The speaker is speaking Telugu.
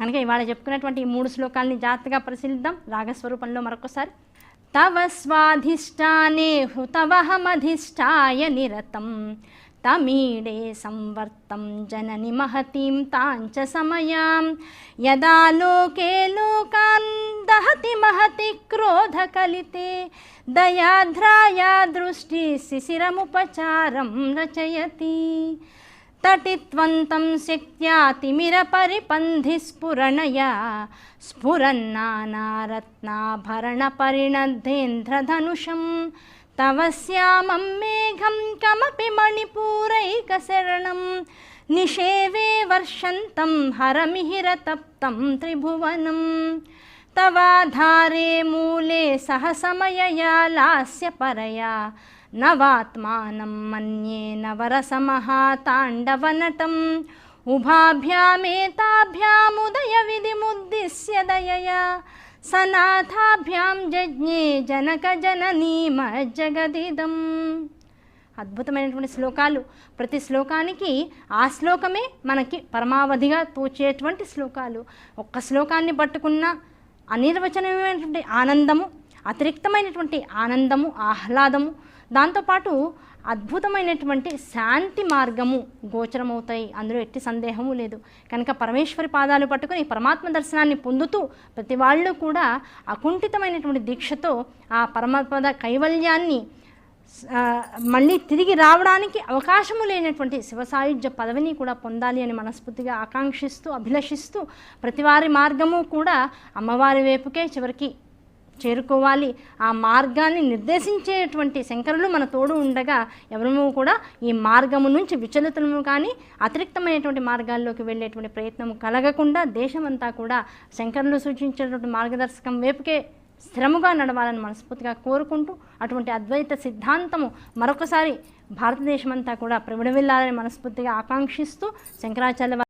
కనుక ఇవాళ చెప్పుకున్నటువంటి ఈ మూడు శ్లోకాలని జాగ్రత్తగా పరిశీలిద్దాం. రాగస్వరూపంలో మరొకసారి. తవ స్వాధిష్టానే హుతవహమధిష్టాయ నిరతం. తమీడే సంవర్తం జనని మహతీం తాంచ సమయాం. యదా లోకే లోకాన్ దహతి మహతి క్రోధకలితే దయాధ్రాయా దృష్టి శిశిరముపచారం రచయతి. తటిత్వంతం శక్త్యా తిమిరపరిపంధిస్ఫురణయా స్ఫురన్నానారత్నాభరణపరిణద్ధేంద్రధనుషం. తవ శ్యామం మేఘం కమపి మణిపూరైకశరణం. నిషేవే వర్షంతం హరమిహిరతప్తం త్రిభువనం. తవాధారే మూలే సహసమయయా లాస్యపరయా నవాత్మానం మన్యే నవరసమహాతాండవనటం. ఉభాభ్యామేతాభ్యాముదయ విధిముద్దిశ్య దయయా. సనాథాభ్యాం జజ్ఞే జనక జననీమ జగదిదం అద్భుతమైనటువంటి శ్లోకాలు. ప్రతి శ్లోకానికి ఆ శ్లోకమే మనకి పరమావధిగా తోచేటువంటి శ్లోకాలు. ఒక్క శ్లోకాన్ని పట్టుకున్న అనిర్వచనమైనటువంటి ఆనందము అతిరిక్తమైనటువంటి ఆనందము ఆహ్లాదము దాంతోపాటు అద్భుతమైనటువంటి శాంతి మార్గము గోచరమవుతాయి. అందులో ఎట్టి సందేహము లేదు. కనుక పరమేశ్వరి పాదాలు పట్టుకుని పరమాత్మ దర్శనాన్ని పొందుతూ ప్రతి వాళ్ళు కూడా అకుంఠితమైనటువంటి దీక్షతో ఆ పరమాత్మద కైవల్యాన్ని మళ్ళీ తిరిగి రావడానికి అవకాశము లేనటువంటి శివసాయుధ్య పదవిని కూడా పొందాలి అని మనస్ఫూర్తిగా ఆకాంక్షిస్తూ అభిలషిస్తూ ప్రతివారి మార్గము కూడా అమ్మవారి వైపుకే చివరికి చేరుకోవాలి. ఆ మార్గాన్ని నిర్దేశించేటువంటి శంకరులు మన తోడు ఉండగా ఎవరము కూడా ఈ మార్గము నుంచి విచలితము కానీ అతిరిక్తమైనటువంటి మార్గాల్లోకి వెళ్ళేటువంటి ప్రయత్నం కలగకుండా దేశమంతా కూడా శంకరులు సూచించేటువంటి మార్గదర్శకం వైపుకే స్థిరముగా నడవాలని మనస్ఫూర్తిగా కోరుకుంటూ అటువంటి అద్వైత సిద్ధాంతము మరొకసారి భారతదేశమంతా కూడా ప్రవిడవిల్లాలని మనస్ఫూర్తిగా ఆకాంక్షిస్తూ శంకరాచార్య